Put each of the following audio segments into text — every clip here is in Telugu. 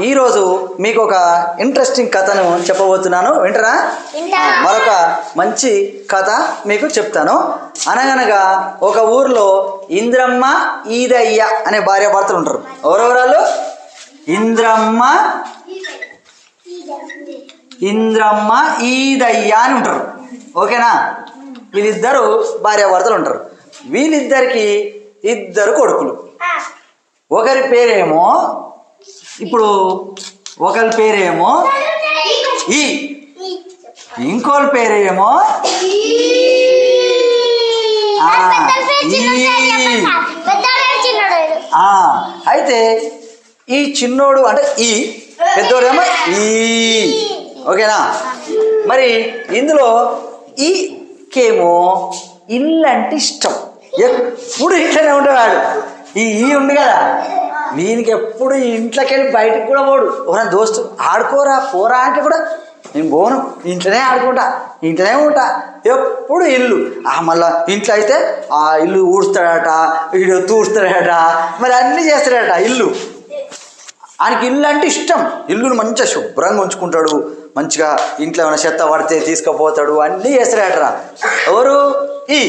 ఈరోజు మీకు ఒక ఇంట్రెస్టింగ్ కథను చెప్పబోతున్నాను. వింటరా? వింటా. మరొక మంచి కథ మీకు చెప్తాను. అనగనగా ఒక ఊర్లో ఇంద్రమ్మ ఈదయ్య అనే భార్యాభర్తలు ఉంటారు. ఎవరెవరాలు ఇంద్రమ్మ ఇంద్రమ్మ ఈదయ్య అని ఉంటారు. ఓకేనా? వీళ్ళిద్దరు భార్యాభర్తలు ఉంటారు. వీళ్ళిద్దరికి ఇద్దరు కొడుకులు. ఒకరి పేరేమో ఇప్పుడు ఒకరి పేరేమో ఈ. ఇంకోరి పేరేమో ఆ, ఈ. ఆ, అయితే ఈ చిన్నోడు అంటే ఈ పెద్దోడేమో ఈ. ఓకేనా? మరి ఇందులో ఈ కేమో ఇల్లు అంటే ఇష్టం. ఎప్పుడు ఇంట్లోనే ఉండేవాడు. ఈ ఈ ఉంది కదా. వీనికి ఎప్పుడు ఇంట్లోకి వెళ్ళి బయటికి కూడా పోడు. ఎవరైనా దోస్తు ఆడుకోరా పోరా అంటే కూడా నేను పోను. ఇంట్లోనే ఆడుకుంటా ఇంట్లోనే ఉంటా. ఎప్పుడు ఇల్లు. ఆ మళ్ళా ఇంట్లో అయితే ఆ ఇల్లు ఊడుస్తాడట వీడు తూడుస్తాడట మరి అన్నీ చేస్తాడట ఇల్లు. ఆయనకి ఇల్లు అంటే ఇష్టం. ఇల్లును మంచిగా శుభ్రంగా ఉంచుకుంటాడు. మంచిగా ఇంట్లో ఏమైనా చెత్త పడితే తీసుకుపోతాడు. అన్నీ చేస్తాడట. ఎవరు? ఈ.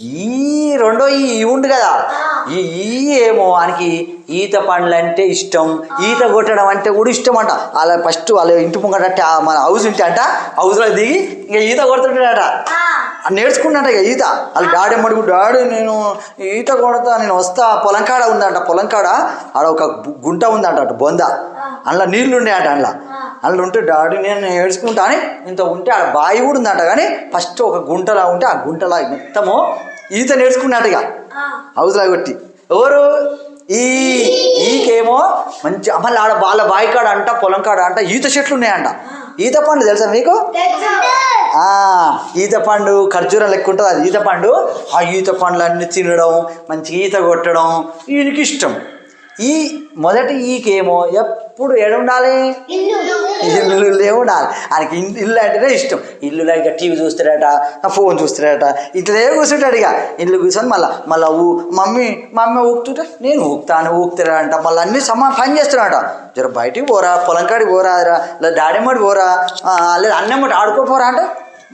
ఈ రెండో ఈ ఉంది కదా. ఈ ఈ ఏమో ఆయనకి ఈత పండ్లు అంటే ఇష్టం ఈత కొట్టడం అంటే కూడా ఇష్టం అంట అలా ఫస్ట్ వాళ్ళ ఇంటి ముంగట మన హౌస్ ఉంటే అంట హౌస్లో దిగి ఇంకా ఈత కొడుతుంటాడట. నేర్చుకున్నట్ట ఇక ఈత. వాళ్ళ డాడీ మడుగు డాడీ నేను ఈత కొడతా నేను వస్తా పొలం కాడ ఉందంట పొలం కాడ ఆడ ఒక గుంట ఉందంట అటు బొంద. అందులో నీళ్ళు ఉండేయంట అందులో. అందులో ఉంటే డాడీ నేను ఏడ్చుకుంటా అని ఇంత ఉంటే ఆడ బావి కూడా ఉందంట. కానీ ఫస్ట్ ఒక గుంటలా ఉంటే ఆ గుంటలా మొత్తము ఈత నేర్చుకున్నట్టు ఇక హౌస్లా కొట్టి. ఎవరు? ఈ ఈకేమో మంచి మళ్ళీ ఆడ వాళ్ళ బావి కాడ అంట పొలం కాడ అంట ఈత చెట్లు ఉన్నాయంట. ఈత పండు తెలుసా మీకు? ఈత పండు ఖర్జూరం లెక్క ఉంటుంది అది. ఈత పండు ఆ ఈత పండ్లు అన్ని తినడం మంచి ఈత కొట్టడం ఈయనకి ఇష్టం. ఈ మొదటి ఈకేమో ఎప్పుడు ఏడు ఇల్లు లేవు ఉండాలి ఆయనకి ఇల్లు అంటేనే ఇష్టం. ఇల్లు ఇక టీవీ చూస్తాడట ఫోన్ చూస్తాడట ఇట్లే కూర్చుంటాడు ఇక. ఇల్లు కూర్చొని మళ్ళీ మళ్ళీ ఊ మమ్మీ మమ్మీ ఊపుతుంటే నేను ఊపుతాను ఊపుతాడంట మళ్ళీ అన్ని సమా పని చేస్తున్నాడట. జర బయటికి పోరా పొలం కాడికి పోరా రా లేదా డాడీ మడి పోరా ఆ, లేదా అన్నం ఆడుకోపోరా అంటే.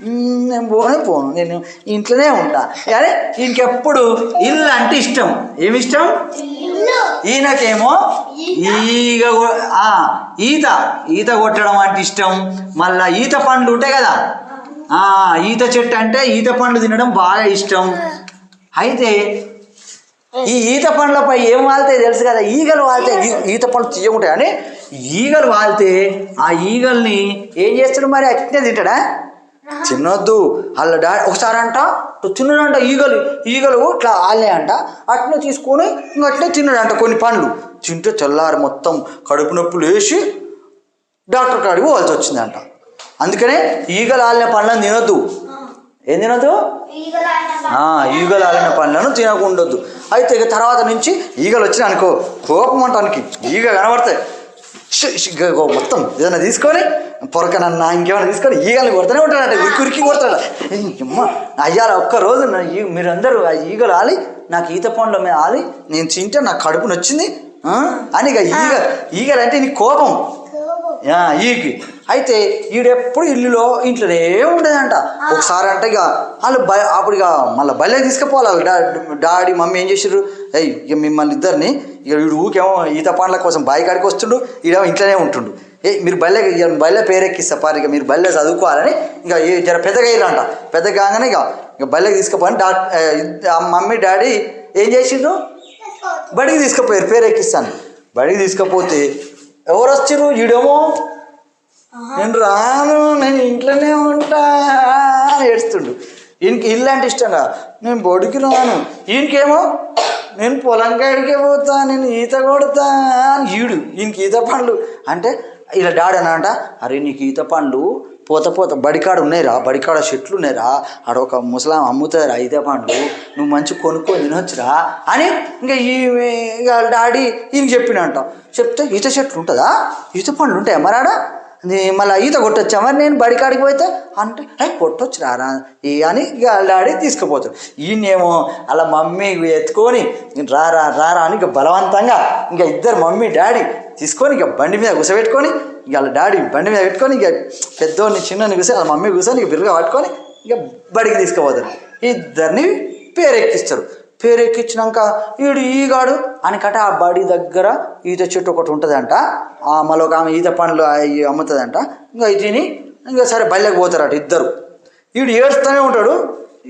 నేను పోనే పోను నేను ఇంట్లోనే ఉంటా. కానీ ఇంకెప్పుడు? ఇల్లు అంటే ఇష్టం. ఏమి ఇష్టం ఈయనకేమో? ఈగ ఈత. ఈత కొట్టడం అంటే ఇష్టం. మళ్ళా ఈత పండ్లు ఉంటాయి కదా? ఆ ఈత చెట్టు అంటే ఈత పండ్లు తినడం బాగా ఇష్టం. అయితే ఈ ఈత పండ్లపై ఏం వాళ్తాయి తెలుసు కదా? ఈగలు వాళ్తే ఈత పండ్లు తీయకుంటాయి. అని ఈగలు వాళ్తే ఆ ఈగల్ని ఏం చేస్తాడు మరి? అట్నే తింటాడా? తినొద్దు. వాళ్ళ డాడీ ఒకసారి అంట తిన్నాడంట ఈగలు ఈగలు ఇట్లా ఆలే అంట అట్నే తీసుకొని ఇంక అట్లే తిన్నాడంట కొన్ని పండ్లు. తింటే తెల్లారి మొత్తం కడుపు నొప్పులు వేసి డాక్టర్ కాడికి పోవాల్సి వచ్చిందంట. అందుకనే ఈగలు ఆలిన పండ్లను తినొద్దు. ఏం తినొద్దు? ఈగలు ఆలిన పండ్లను తినకుండొద్దు అయితే ఇక తర్వాత నుంచి ఈగలు వచ్చిన అనుకో కోపం అంటానికి. ఈగ కనబడతాయి. మొత్తం ఏదైనా తీసుకొని పొరకనన్నా ఇంకేమైనా తీసుకొని ఈగలు కొడుతూనే ఉంటాడంట ఉరికి ఉరికి కొడతాడు అమ్మ రోజు నా ఈ మీరందరూ ఆ ఈగలు ఆలి నాకు ఈత పండ్ల మీద ఆలి నేను తింటే నాకు కడుపు నొచ్చింది? అని ఇక ఈగ ఈగలు అంటే నీ కోపం. ఈకి అయితే ఈడెప్పుడు ఇల్లులో ఇంట్లోనే ఉండేదంట. ఒకసారి అంటే ఇక వాళ్ళు బయ అప్పుడు ఇక మళ్ళీ బయలుకి తీసుకుపోవాలి డాడీ మమ్మీ ఏం చేసారు అయ్యి ఇక మిమ్మల్ని ఇద్దరిని ఇక వీడు ఊకేమో ఈత పండ్ల కోసం బాయి కాడికి వస్తుండు ఈడేమో ఇంట్లోనే ఉంటుండు. ఏ మీరు బల్లె ఇక బల్లె పేరెక్కిస్తా పారి ఇక మీరు బల్లె చదువుకోవాలని ఇక జర పెద్దగా అయ్యారంట పెద్దగా కాగానే ఇక ఇక బల్లెకి తీసుకుపోని డా మమ్మీ డాడీ ఏం చేసిండ్రు? బడికి తీసుకుపోయారు పేరు ఎక్కిస్తాను బడికి తీసుకపోతే ఎవరు వచ్చారు ఈడేమో నేను రాను నేను ఇంట్లోనే ఉంటా అని ఏడుస్తుండు. ఈయనకి ఇల్లు అంటే ఇష్టంగా నేను బడికి రాను. ఈయనకేమో నేను పొలం కాడికే పోతా నేను ఈత కొడతా అని ఈడు ఈయనకి ఈత పండ్లు. అంటే ఇలా డాడీ అని అంట అరే నీకు ఈత పండ్లు పోత పోత బడికాడ ఉన్నాయిరా బడికాడ చెట్లు ఉన్నాయిరా ఆడ ఒక ముసలాం అమ్ముతారా ఈత పండ్లు నువ్వు మంచి కొనుక్కొని తినొచ్చురా అని ఇంకా ఈ డాడీ ఈయనకి చెప్పినంట. చెప్తే ఈత చెట్లు ఉంటుందా? ఈత పండ్లు ఉంటాయా మరాడా మళ్ళీ ఈత కొట్టొచ్చామని నేను బడికాడికి పోతే అంటే అయ్యి కొట్టొచ్చు రారా అని ఇక డాడీ తీసుకుపోతాడు. ఈయనేమో అలా మమ్మీ ఎత్తుకొని రారా రారా అని ఇక బలవంతంగా ఇంకా ఇద్దరు మమ్మీ డాడీ తీసుకొని ఇక బండి మీద కూసబెట్టుకొని ఇక వాళ్ళ డాడీ బండి మీద పెట్టుకొని ఇక పెద్దోడిని చిన్నని కూసే వాళ్ళ మమ్మీ కూర్చొని ఇక బిరుగా పట్టుకొని ఇక బడికి తీసుకుపోతారు. ఇద్దరిని పేరెక్కిస్తారు. పేరెక్కించినాక ఈడు ఈగాడు అనికట ఆ బడి దగ్గర ఈత చెట్టు ఒకటి ఉంటుందంట. ఆ మళ్ళీ ఒక ఆమె ఈత పండ్లు అవి అమ్ముతుందంట. ఇంకా తిని ఇంకా సరే బల్లెకి పోతారట ఇద్దరు. వీడు ఏడుస్తూనే ఉంటాడు.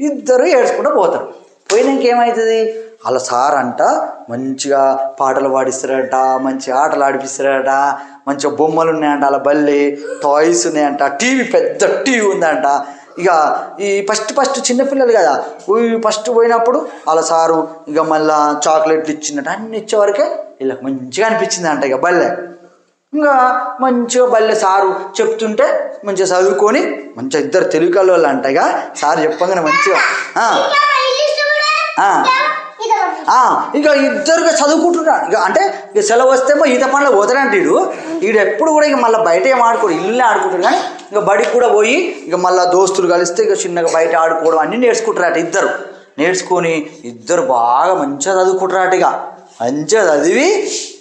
ఇద్దరు ఏడ్చుకుంటూ పోతారు. పోయినాక ఏమవుతుంది వాళ్ళ సార్ అంట మంచిగా పాటలు పాడిస్తారట మంచి ఆటలు ఆడిపిస్తారట మంచిగా బొమ్మలు ఉన్నాయంట వాళ్ళ బల్లి టాయ్స్ ఉన్నాయంట టీవీ పెద్ద టీవీ ఉందంట. ఇక ఈ ఫస్ట్ ఫస్ట్ చిన్నపిల్లలు కదా ఫస్ట్ పోయినప్పుడు వాళ్ళ సారు ఇక మళ్ళా చాక్లెట్లు ఇచ్చినట్టు అన్ని ఇచ్చేవరకే వీళ్ళకి మంచిగా అనిపించింది అంట ఇక బల్లె. ఇంకా మంచిగా బల్లె సారు చెప్తుంటే మంచిగా చదువుకొని మంచిగా ఇద్దరు తెలుగు కళ్ళు అంట ఇక సారు చెప్పగానే మంచిగా ఇక ఇద్దరుగా చదువుకుంటున్నాడు ఇక అంటే ఇక సెలవు వస్తేమో ఈత పనులు పోతాడంట వీడు వీడు ఎప్పుడు కూడా ఇక మళ్ళీ బయట ఏం ఆడుకోడు ఇల్లు ఆడుకుంటాడు కానీ ఇక బడికి కూడా పోయి ఇక మళ్ళీ దోస్తులు కలిస్తే ఇక చిన్నగా బయట ఆడుకోవడం అన్నీ నేర్చుకుంటారట ఇద్దరు. నేర్చుకొని ఇద్దరు బాగా మంచిగా చదువుకుంటారట ఇక. మంచిగా చదివి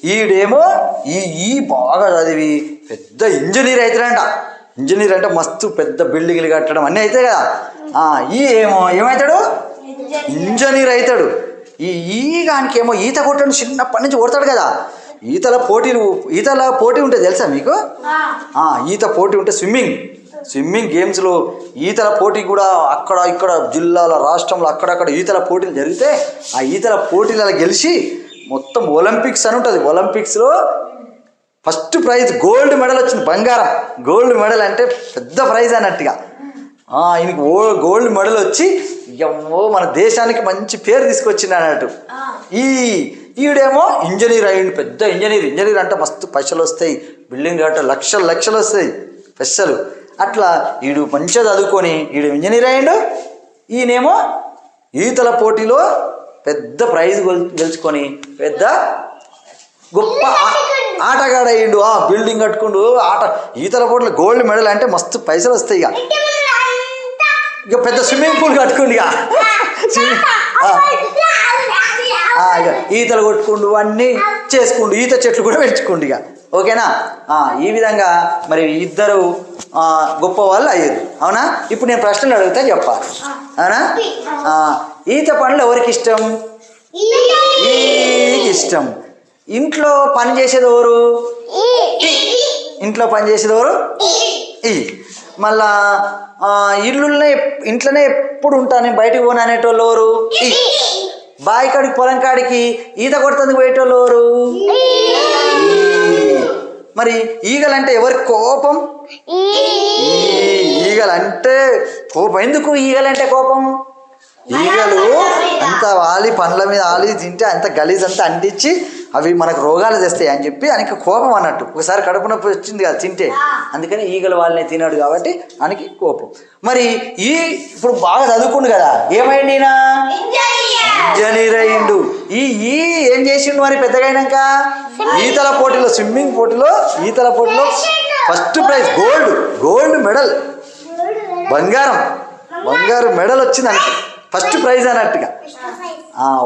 ఈడేమో ఈ ఈ బాగా చదివి పెద్ద ఇంజనీర్ అవుతాడంట ఇంజనీర్ అంటే మస్తు పెద్ద బిల్డింగ్లు కట్టడం అన్నీ అవుతాయి కదా. ఆ, ఈ ఏమో ఏమవుతాడు ఇంజనీర్. అవుతాడు ఈ ఈగానికేమో ఈత కొట్టడం చిన్నప్పటి నుంచి కొడతాడు కదా. ఈతల పోటీలు ఈతల పోటీ ఉంటుంది తెలుసా మీకు? ఈత పోటీ ఉంటే స్విమ్మింగ్. స్విమ్మింగ్ గేమ్స్లో ఈతల పోటీ కూడా అక్కడ ఇక్కడ జిల్లాల రాష్ట్రంలో అక్కడక్కడ ఈతల పోటీలు జరిగితే ఆ ఈతల పోటీలలో గెలిచి మొత్తం ఒలింపిక్స్ అని ఉంటుంది. ఒలింపిక్స్లో ఫస్ట్ ప్రైజ్ గోల్డ్ మెడల్ వచ్చింది బంగారం. గోల్డ్ మెడల్ అంటే పెద్ద ప్రైజ్ అన్నట్టుగా. ఈయనకి ఓ గోల్డ్ మెడల్ వచ్చి ఎమ్మో మన దేశానికి మంచి పేరు తీసుకొచ్చింది అన్నట్టు. ఈ ఈవిడేమో ఇంజనీర్ అయ్యిండు పెద్ద ఇంజనీర్. ఇంజనీర్ అంటే మస్తు పైసలు వస్తాయి బిల్డింగ్ కట్ట లక్షలు లక్షలు వస్తాయి పైసలు. అట్లా ఈడు మంచిగా చదువుకొని ఈడు ఇంజనీర్ అయ్యిండు. ఈయనేమో ఈతల పోటీలో పెద్ద ప్రైజ్ గెల్- గెలుచుకొని పెద్ద గొప్ప ఆటగాడు అయ్యిండు ఆ బిల్డింగ్ కట్టుకుండు ఆట ఈతల పోటీలో గోల్డ్ మెడల్ అంటే మస్తు పైసలు వస్తాయి ఇక. ఇక పెద్ద స్విమ్మింగ్ పూల్ కట్టుకుండు ఇక. స్విమ్మింగ్ ఇక ఈతలు కొట్టుకుండు అన్నీ చేసుకుండు. ఈత చెట్లు కూడా పెంచుకుండు ఇక ఓకేనా? ఈ విధంగా మరి ఇద్దరు గొప్ప వాళ్ళు అయ్యారు. అవునా? ఇప్పుడు నేను ప్రశ్నలు అడిగితే చెప్పాలి అవునా? ఈత పనులు ఎవరికి ఇష్టం? ఇష్టం. ఇంట్లో పని చేసేది ఎవరు? ఇంట్లో పని చేసేది ఎవరు? ఈ. మళ్ళా ఎప్- ఇంట్లోనే ఎప్పుడు ఉంటాను బయటికి పోను అనేటోళ్ళు ఎవరు? ఈ. బావి కాడికి పొలం కాడికి ఈత కొడుతుంది పోయేటోళ్ళు. మరి ఈగలంటే ఎవరి కోపం? ఈ ఈగలంటే కోపం. ఎందుకు ఈగలంటే కోపం? ఈగలు అంత వాలి పండ్ల మీద ఆలి తింటే అంత గలీజ్ అంతా అంటించి అవి మనకు రోగాలు తెస్తాయి అని చెప్పి ఆయనకి కోపం అన్నట్టు. ఒకసారి కడుపు నొప్పి వచ్చింది కదా తింటే. అందుకని ఈగలు వాళ్ళని తినాడు కాబట్టి ఆయనకి కోపం. మరి ఈ ఇప్పుడు బాగా చదువుకుండు కదా. ఏమైంది ఇంజనీర్ అయ్యిండు ఈ ఈ ఏం చేసిండు మరి పెద్దగా అయినాక? ఈతల పోటీలో స్విమ్మింగ్ పోటీలో ఈతల పోటీలో first prize gold. Gold medal. బంగారం. బంగారు మెడల్ వచ్చింది అంటే ఫస్ట్ ప్రైజ్ అన్నట్టుగా.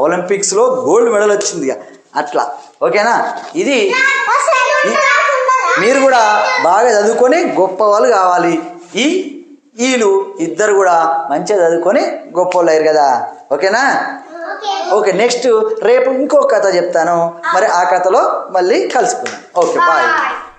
ఒలింపిక్స్లో గోల్డ్ మెడల్ వచ్చింది ఇక. అట్లా. ఓకేనా? ఇది మీరు కూడా బాగా చదువుకొని గొప్ప వాళ్ళు కావాలి. ఈ వీళ్ళు ఇద్దరు కూడా మంచిగా చదువుకొని గొప్ప వాళ్ళు అయ్యారు కదా. ఓకేనా? ఓకే నెక్స్ట్ రేపు ఇంకో కథ చెప్తాను. మరి ఆ కథలో మళ్ళీ కలుసుకుందాం. Okay bye.